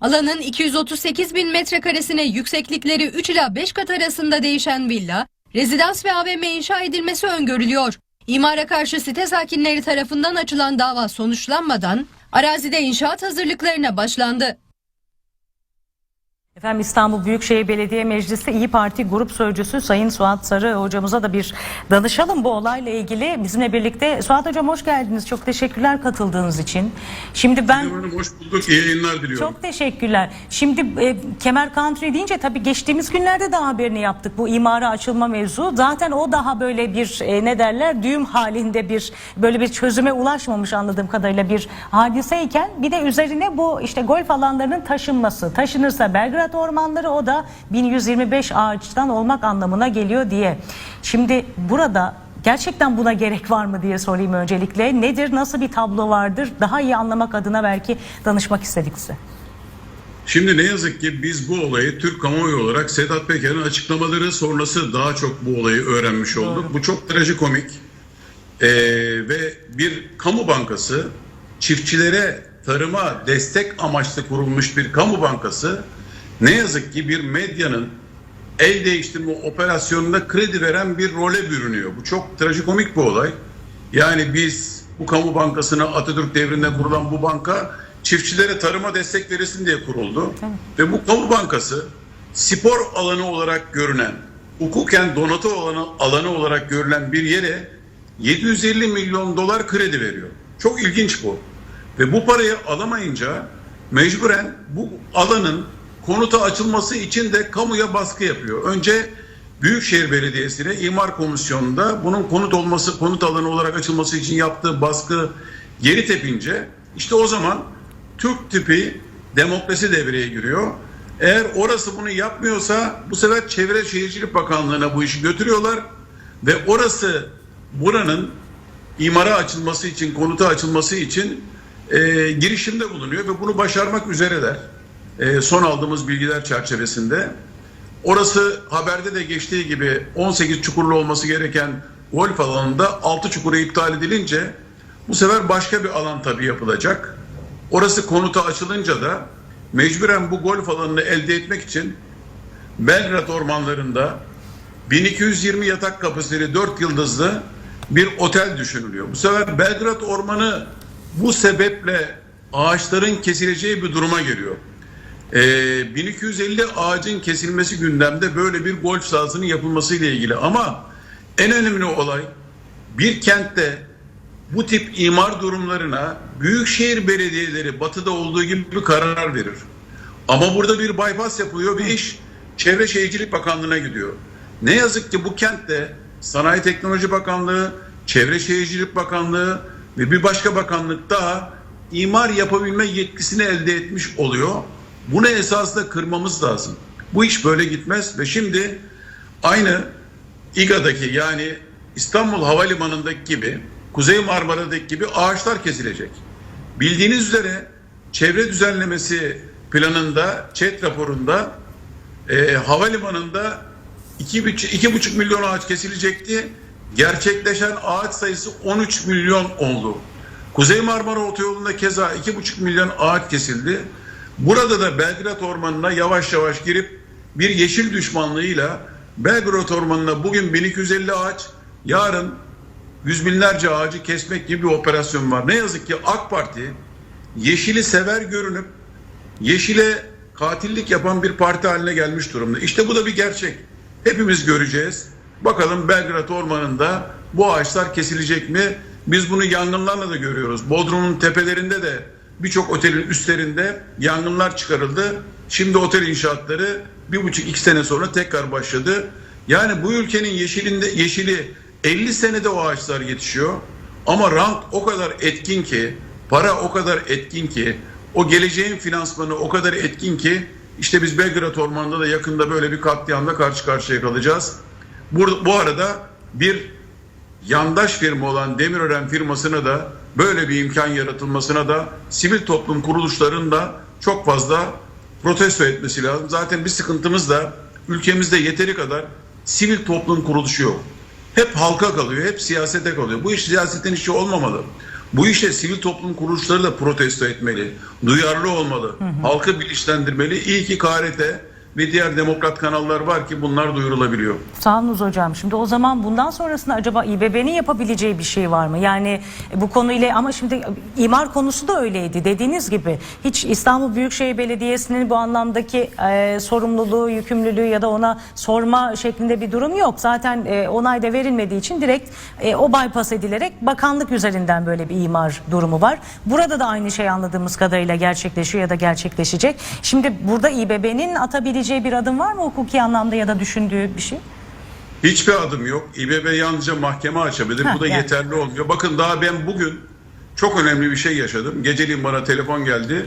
Alanın 238 bin metrekaresine yükseklikleri 3 ila 5 kat arasında değişen villa, rezidans ve AVM inşa edilmesi öngörülüyor. İmara karşı site sakinleri tarafından açılan dava sonuçlanmadan arazide inşaat hazırlıklarına başlandı. Efendim İstanbul Büyükşehir Belediye Meclisi İyi Parti Grup Sözcüsü Sayın Suat Sarı hocamıza da bir danışalım bu olayla ilgili. Bizimle birlikte Suat Hocam hoş geldiniz. Çok teşekkürler katıldığınız için. Şimdi ben Hanım hoş bulduk. İyi yayınlar diliyorum. çok teşekkürler. Şimdi e, Kemer Country deyince tabii geçtiğimiz günlerde de haberini yaptık. Bu imara açılma mevzu. Zaten o daha böyle bir e, ne derler düğüm halinde bir böyle bir çözüme ulaşmamış anladığım kadarıyla bir hadiseyken bir de üzerine bu işte golf alanlarının taşınması. Taşınırsa Belgrad ormanları o da 1125 ağaçtan olmak anlamına geliyor diye. Şimdi burada Gerçekten buna gerek var mı diye sorayım öncelikle. Nedir, nasıl bir tablo vardır? Daha iyi anlamak adına belki danışmak istedik size. Şimdi ne yazık ki biz bu olayı Türk kamuoyu olarak Sedat Peker'in açıklamaları sonrası daha çok bu olayı öğrenmiş olduk. Bu çok trajikomik. Ee, ve bir kamu bankası çiftçilere tarıma destek amaçlı kurulmuş bir kamu bankası ne yazık ki bir medyanın el değiştirme operasyonunda kredi veren bir role bürünüyor. Bu çok trajikomik bir olay. Yani biz bu kamu bankasına Atatürk devrinde kurulan bu banka çiftçilere tarıma destek verilsin diye kuruldu. Ve bu kamu bankası spor alanı olarak görünen, hukuken donatı alanı, alanı olarak görülen bir yere 750 milyon dolar kredi veriyor. Çok ilginç bu. Ve bu parayı alamayınca mecburen bu alanın konuta açılması için de kamuya baskı yapıyor. Önce Büyükşehir Belediyesi'ne imar komisyonunda bunun konut olması, konut alanı olarak açılması için yaptığı baskı geri tepince işte o zaman Türk tipi demokrasi devreye giriyor. Eğer orası bunu yapmıyorsa bu sefer Çevre Şehircilik Bakanlığı'na bu işi götürüyorlar ve orası buranın imara açılması için, konuta açılması için e, girişimde bulunuyor ve bunu başarmak üzereler. E, son aldığımız bilgiler çerçevesinde. Orası haberde de geçtiği gibi 18 çukurlu olması gereken golf alanında 6 çukuru iptal edilince bu sefer başka bir alan tabii yapılacak. Orası konuta açılınca da mecburen bu golf alanını elde etmek için Belgrad ormanlarında 1220 yatak kapasiteli 4 yıldızlı bir otel düşünülüyor. Bu sefer Belgrad ormanı bu sebeple ağaçların kesileceği bir duruma geliyor. Ee, 1250 ağacın kesilmesi gündemde böyle bir golf sahasının yapılması ile ilgili ama en önemli olay bir kentte bu tip imar durumlarına büyükşehir belediyeleri batıda olduğu gibi karar verir. Ama burada bir bypass yapılıyor ve iş Çevre Şehircilik Bakanlığı'na gidiyor. Ne yazık ki bu kentte Sanayi Teknoloji Bakanlığı, Çevre Şehircilik Bakanlığı ve bir başka bakanlık daha imar yapabilme yetkisini elde etmiş oluyor. Bunu esasında kırmamız lazım. Bu iş böyle gitmez ve şimdi aynı İGA'daki yani İstanbul Havalimanı'ndaki gibi Kuzey Marmara'daki gibi ağaçlar kesilecek. Bildiğiniz üzere çevre düzenlemesi planında, ÇED raporunda e, havalimanında 2,5 milyon ağaç kesilecekti. Gerçekleşen ağaç sayısı 13 milyon oldu. Kuzey Marmara Otoyolu'nda keza 2,5 milyon ağaç kesildi. Burada da Belgrad Ormanı'na yavaş yavaş girip bir yeşil düşmanlığıyla Belgrad Ormanı'na bugün 1250 ağaç, yarın yüz binlerce ağacı kesmek gibi bir operasyon var. Ne yazık ki AK Parti yeşili sever görünüp yeşile katillik yapan bir parti haline gelmiş durumda. İşte bu da bir gerçek. Hepimiz göreceğiz. Bakalım Belgrad Ormanı'nda bu ağaçlar kesilecek mi? Biz bunu yangınlarla da görüyoruz. Bodrum'un tepelerinde de birçok otelin üstlerinde yangınlar çıkarıldı. Şimdi otel inşaatları bir buçuk iki sene sonra tekrar başladı. Yani bu ülkenin yeşilinde yeşili 50 senede o ağaçlar yetişiyor. Ama rant o kadar etkin ki, para o kadar etkin ki, o geleceğin finansmanı o kadar etkin ki işte biz Belgrad Ormanı'nda da yakında böyle bir katliamla karşı karşıya kalacağız. Bu, bu arada bir yandaş firma olan Demirören firmasına da böyle bir imkan yaratılmasına da sivil toplum kuruluşlarının da çok fazla protesto etmesi lazım. Zaten bir sıkıntımız da ülkemizde yeteri kadar sivil toplum kuruluşu yok. Hep halka kalıyor, hep siyasete kalıyor. Bu iş siyasetin işi olmamalı. Bu işe sivil toplum kuruluşları da protesto etmeli. Duyarlı olmalı. Halkı bilinçlendirmeli. İyi ki KRT ve diğer demokrat kanallar var ki bunlar duyurulabiliyor. Sağ olunuz hocam. Şimdi o zaman bundan sonrasında acaba İBB'nin yapabileceği bir şey var mı? Yani e, bu konuyla ama şimdi e, imar konusu da öyleydi. Dediğiniz gibi hiç İstanbul Büyükşehir Belediyesi'nin bu anlamdaki e, sorumluluğu, yükümlülüğü ya da ona sorma şeklinde bir durum yok. Zaten e, onay da verilmediği için direkt e, o bypass edilerek bakanlık üzerinden böyle bir imar durumu var. Burada da aynı şey anladığımız kadarıyla gerçekleşiyor ya da gerçekleşecek. Şimdi burada İBB'nin atabileceği bir adım var mı hukuki anlamda ya da düşündüğü bir şey? Hiçbir adım yok. İBB yalnızca mahkeme açabilir. Ha, Bu da yani. yeterli olmuyor. Bakın daha ben bugün çok önemli bir şey yaşadım. Geceliğin bana telefon geldi.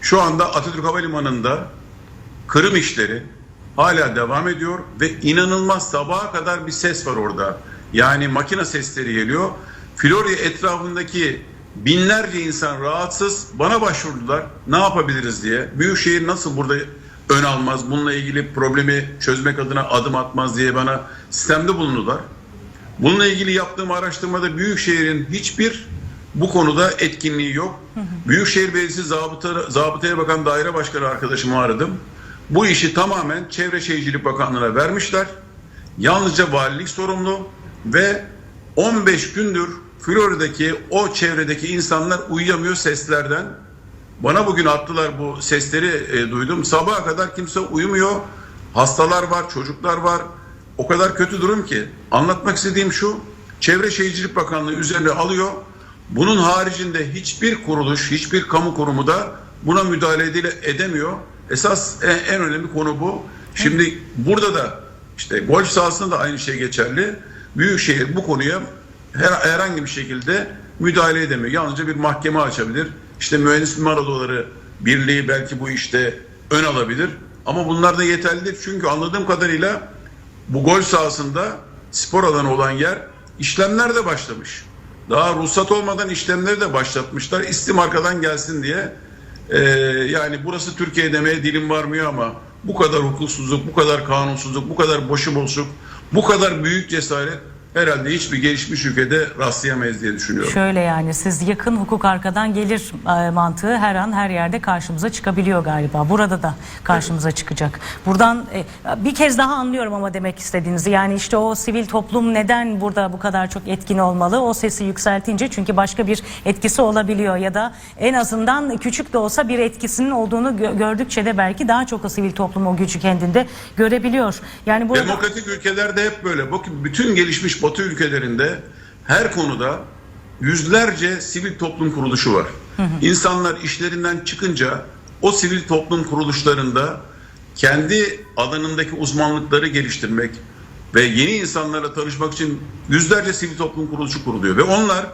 Şu anda Atatürk Havalimanı'nda kırım işleri hala devam ediyor ve inanılmaz sabaha kadar bir ses var orada. Yani makine sesleri geliyor. Florya etrafındaki binlerce insan rahatsız bana başvurdular. Ne yapabiliriz diye. Büyükşehir nasıl burada ön almaz, bununla ilgili problemi çözmek adına adım atmaz diye bana sistemde bulundular. Bununla ilgili yaptığım araştırmada Büyükşehir'in hiçbir bu konuda etkinliği yok. Büyükşehir Belediyesi zabıta, zabıtaya bakan daire başkanı arkadaşımı aradım. Bu işi tamamen Çevre Şehircilik Bakanlığı'na vermişler. Yalnızca valilik sorumlu ve 15 gündür Florida'daki o çevredeki insanlar uyuyamıyor seslerden. Bana bugün attılar bu sesleri e, duydum. Sabaha kadar kimse uyumuyor. Hastalar var, çocuklar var. O kadar kötü durum ki. Anlatmak istediğim şu. Çevre Şehircilik Bakanlığı üzerine alıyor. Bunun haricinde hiçbir kuruluş, hiçbir kamu kurumu da buna müdahale edemiyor. Esas en, en önemli konu bu. Şimdi burada da işte golf sahasında da aynı şey geçerli. Büyükşehir bu konuya her, herhangi bir şekilde müdahale edemiyor. Yalnızca bir mahkeme açabilir. İşte mühendis mimar odaları birliği belki bu işte ön alabilir. Ama bunlar da yeterli değil. Çünkü anladığım kadarıyla bu golf sahasında spor alanı olan yer işlemler de başlamış. Daha ruhsat olmadan işlemleri de başlatmışlar. İstim arkadan gelsin diye. Ee, yani burası Türkiye demeye dilim varmıyor ama bu kadar hukuksuzluk, bu kadar kanunsuzluk, bu kadar boşu bu kadar büyük cesaret herhalde hiçbir gelişmiş ülkede rastlayamayız diye düşünüyorum. Şöyle yani siz yakın hukuk arkadan gelir e, mantığı her an her yerde karşımıza çıkabiliyor galiba. Burada da karşımıza çıkacak. Buradan e, bir kez daha anlıyorum ama demek istediğinizi. Yani işte o sivil toplum neden burada bu kadar çok etkin olmalı? O sesi yükseltince çünkü başka bir etkisi olabiliyor ya da en azından küçük de olsa bir etkisinin olduğunu gö- gördükçe de belki daha çok o sivil toplum o gücü kendinde görebiliyor. Yani burada Demokratik ülkelerde hep böyle. Bakın bütün gelişmiş Batı ülkelerinde her konuda yüzlerce sivil toplum kuruluşu var. İnsanlar işlerinden çıkınca o sivil toplum kuruluşlarında kendi alanındaki uzmanlıkları geliştirmek ve yeni insanlarla tanışmak için yüzlerce sivil toplum kuruluşu kuruluyor ve onlar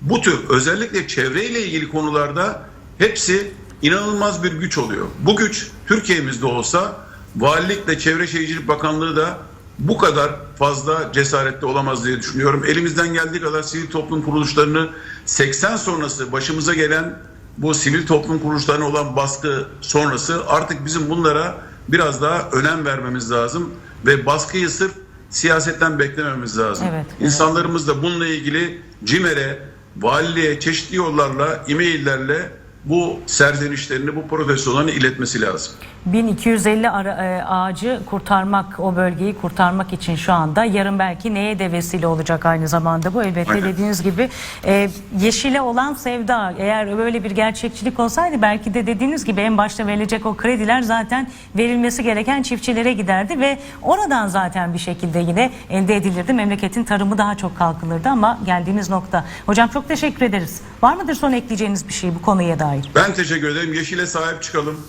bu tür özellikle çevreyle ilgili konularda hepsi inanılmaz bir güç oluyor. Bu güç Türkiye'mizde olsa valilikle Çevre Şehircilik Bakanlığı da bu kadar fazla cesaretli olamaz diye düşünüyorum. Elimizden geldiği kadar sivil toplum kuruluşlarını 80 sonrası başımıza gelen bu sivil toplum kuruluşlarına olan baskı sonrası artık bizim bunlara biraz daha önem vermemiz lazım ve baskıyı sırf siyasetten beklememiz lazım. Evet, evet. İnsanlarımız da bununla ilgili CİMER'e, valiliğe çeşitli yollarla, e-maillerle bu serzenişlerini, bu protestolarını iletmesi lazım. 1250 ara- e, ağacı kurtarmak, o bölgeyi kurtarmak için şu anda yarın belki neye de vesile olacak aynı zamanda bu elbette Aynen. dediğiniz gibi e, yeşile olan sevda eğer böyle bir gerçekçilik olsaydı belki de dediğiniz gibi en başta verilecek o krediler zaten verilmesi gereken çiftçilere giderdi ve oradan zaten bir şekilde yine elde edilirdi memleketin tarımı daha çok kalkınırdı ama geldiğimiz nokta. Hocam çok teşekkür ederiz. Var mıdır son ekleyeceğiniz bir şey bu konuya dair? Ben teşekkür ederim. Yeşile sahip çıkalım.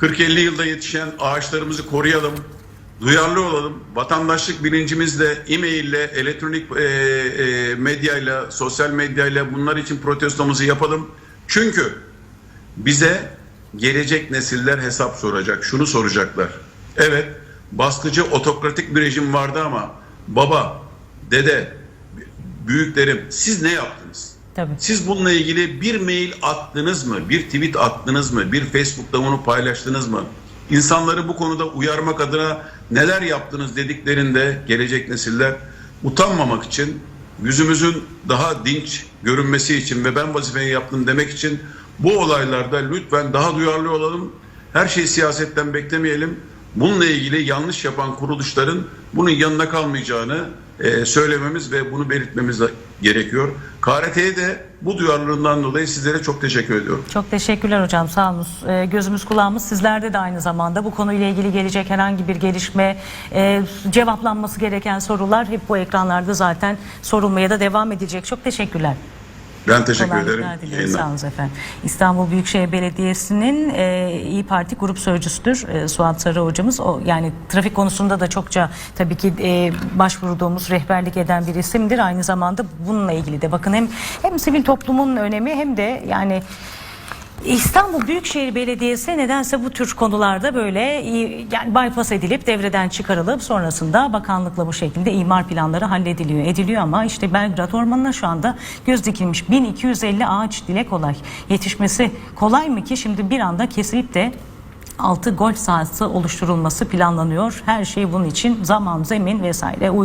40-50 yılda yetişen ağaçlarımızı koruyalım. Duyarlı olalım. Vatandaşlık bilincimizle, e-maille, elektronik e, e, medyayla, sosyal medyayla bunlar için protestomuzu yapalım. Çünkü bize gelecek nesiller hesap soracak. Şunu soracaklar. Evet, baskıcı otokratik bir rejim vardı ama baba, dede, büyüklerim siz ne yaptınız? Tabii. Siz bununla ilgili bir mail attınız mı? Bir tweet attınız mı? Bir Facebook'ta bunu paylaştınız mı? İnsanları bu konuda uyarmak adına neler yaptınız dediklerinde gelecek nesiller utanmamak için yüzümüzün daha dinç görünmesi için ve ben vazifeyi yaptım demek için bu olaylarda lütfen daha duyarlı olalım. Her şeyi siyasetten beklemeyelim. Bununla ilgili yanlış yapan kuruluşların bunun yanına kalmayacağını e, söylememiz ve bunu belirtmemiz gerekiyor. KRT'ye de bu duyarlılığından dolayı sizlere çok teşekkür ediyorum. Çok teşekkürler hocam sağ olun. Ee, gözümüz kulağımız sizlerde de aynı zamanda bu konuyla ilgili gelecek herhangi bir gelişme, e, cevaplanması gereken sorular hep bu ekranlarda zaten sorulmaya da devam edecek. Çok teşekkürler. Ben teşekkür Kolaylıklar ederim. Yayınlar. Sağ olun efendim. İstanbul Büyükşehir Belediyesi'nin e, İyi Parti Grup Sözcüsüdür e, Suat Sarı hocamız. O yani trafik konusunda da çokça tabii ki e, başvurduğumuz rehberlik eden bir isimdir. Aynı zamanda bununla ilgili de bakın hem hem sivil toplumun önemi hem de yani İstanbul Büyükşehir Belediyesi nedense bu tür konularda böyle i- yani bypass edilip devreden çıkarılıp sonrasında bakanlıkla bu şekilde imar planları hallediliyor. Ediliyor ama işte Belgrad Ormanı'na şu anda göz dikilmiş 1250 ağaç dile kolay. Yetişmesi kolay mı ki şimdi bir anda kesilip de 6 golf sahası oluşturulması planlanıyor. Her şey bunun için zaman, zemin vesaire uygun.